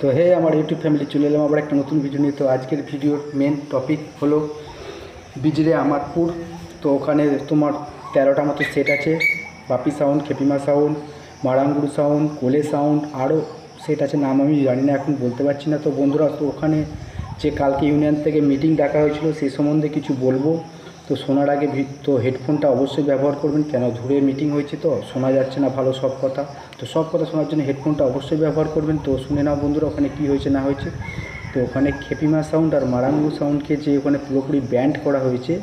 তো হে, আমার YouTube family চলে এলাম আবার একটা নতুন ভিডিও নিয়ে। তো আজকের ভিডিওর মেন টপিক হলো বিজরে আমারপুর। তো ওখানে তোমার তেরোটা মতো সেট আছে। Bapi sound Khepima sound Marangguru sound Kole sound আরও সেট আছে। নাম আমি জানি না, এখন বলতে পারছি না। তো বন্ধুরা, তো ওখানে যে কালকে ইউনিয়ন থেকে মিটিং ডাকা হয়েছিল, সে সম্বন্ধে কিছু বলব। তো শোনার আগে তো হেডফোনটা অবশ্যই ব্যবহার করবেন। কেন? দূরে মিটিং হয়েছে তো, শোনা যাচ্ছে না ভালো সব কথা। তো সব কথা শোনার জন্য হেডফোনটা অবশ্যই ব্যবহার করবেন। তো শুনে নাও বন্ধুরা, ওখানে কী হয়েছে, না হয়েছে। তো ওখানে খেপিমা সাউন্ড আর মারাঙ্গু সাউন্ডকে যে ওখানে পুরোপুরি ব্যান্ড করা হয়েছে,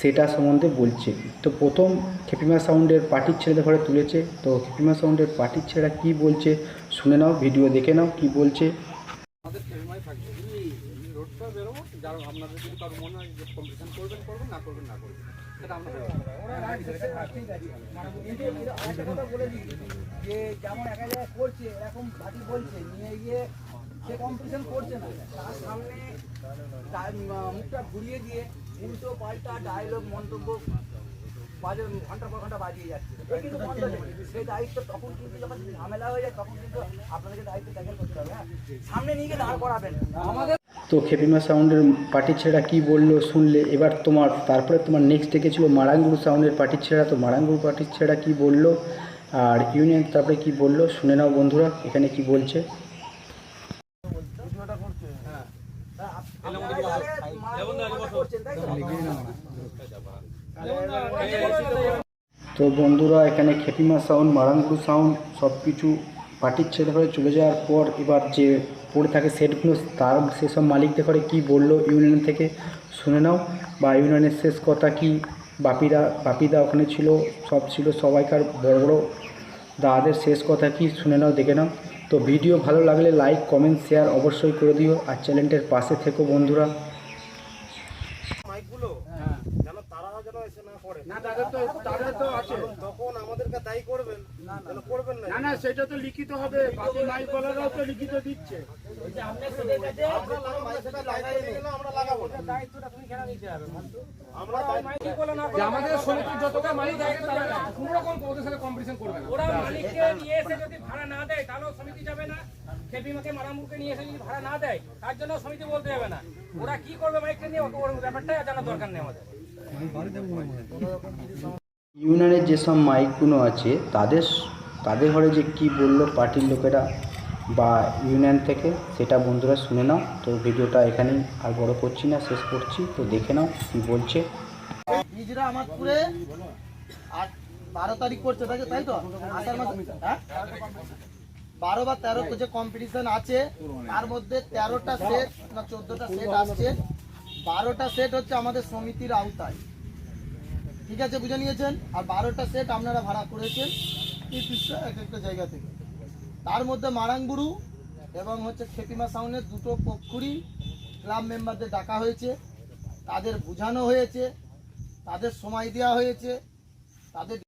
সেটা সম্বন্ধে বলছে। তো প্রথম খেপিমা সাউন্ডের পার্টির ছেলেদের ঘরে তুলেছে। তো খেপিমা সাউন্ডের পার্টির ছেলেরা কী বলছে, শুনে নাও ভিডিও দেখে নাও, কী বলছে। আমাদের বেরোবো, যারা আপনাদের যদি কারও মনে হয় যে কম্পিটিশন করবেন করবেন, না করবেন না করবেন। মুখটা ঘুরিয়ে ডায়লগ মন্তব্য বাজে পর যাচ্ছে। কিন্তু সেই দায়িত্ব তখন কিন্তু ঝামেলা হয়ে যায়, তখন কিন্তু আপনাদেরকে দায়িত্ব ট্যাকেল করতে হবে হ্যাঁ? সামনে নিয়ে গিয়ে দাঁড় করাবেন। আমাদের তো খেপিমা সাউন্ডের পার্টির ছেলেরা কী বলল শুনলে? এবার তোমার, তারপরে তোমার নেক্সট ডেকেছিল মারাঙ্গুরু সাউন্ডের পার্টির ছেলেরা তো মারাঙ্গুরু পার্টির ছেলেরা কী বলল? আর ইউনিয়ন তারপরে কী বলল? শুনে নাও বন্ধুরা, এখানে কি বলছে? তো বন্ধুরা, এখানে খেপিমা সাউন্ড, মারাঙ্গুরু সাউন্ড সব কিছু পার্টির ছেলে ঘরে চলে যাওয়ার পর এবার যে পড়ে থাকে সেটগুলো তার সেসব মালিকদের ঘরে কী বলল ইউনিয়ন থেকে শুনে নাও। বা ইউনিয়নের শেষ কথা কি? বাপিরা বাপিদা ওখানে ছিল সব ছিল সবাইকার বড় বড়। দাদাদের শেষ কথা কি শুনে নাও দেখে নাও। তো ভিডিও ভালো লাগলে লাইক কমেন্ট শেয়ার অবশ্যই করে দিও। আর চ্যানেলটার পাশে থেকো বন্ধুরা। মাইকগুলো যেন তারা যেন এসে না তাদের তো তাদের তো আছে। তখন আমাদেরকে দায়ী করবেন। যেন করবেন না। না না সেটা তো লিখিত হবে। বাকি মাইক বলারাও তো লিখিত দিচ্ছে। আপনারা মাইকটা লাগাই দিলে আমরা লাগাবো না আমরা দায়িত্ব- যে আমাদের সমিতির যতটা মালিক আছে তারা কোনো রকম ওদের সাথে কম্পিটিশন করবে না। ওরা মালিককে নিয়ে এসে যদি ভাড়া না দেয় তাহলেও সমিতি যাবে না। খেপিমাকে মারামুরকে নিয়ে এসে যদি ভাড়া না দেয় তার জন্য সমিতি বলতে যাবে না। ওরা কি করবে মাইকটা নিয়ে? ওর ব্যাপারটা জানার দরকার নেই আমাদের। ইউনিয়নের যেসব মাইকগুলো আছে, তাদের তাদের ঘরে যে কি বলল পার্টির লোকেরা বা ইউনিয়ন থেকে, সেটা বন্ধুরা শুনে নাও। তো ভিডিওটা এখানেই আর বড় করছি না, শেষ করছি। তো দেখে নাও কি বলছে। নিজরা আট, বারো তারিখ পড়ছে তাই তো? হ্যাঁ? বারো বা তেরো যে কম্পিটিশন আছে, তার মধ্যে তেরোটা সেট না চোদ্দটা সেট আসছে। বারোটা সেট হচ্ছে আমাদের সমিতির আওতায়। ঠিক আছে, বুঝে নিয়েছেন? আর বারোটা সেট আপনারা ভাড়া করেছেন এক একটা জায়গা থেকে। তার মধ্যে মারাংগুরু এবং হচ্ছে খেপিমা সাউনের দুটো পক্ষুরি ক্লাব মেম্বারদের ডাকা হয়েছে। তাদের বোঝানো হয়েছে, তাদের সময় দেওয়া হয়েছে, তাদের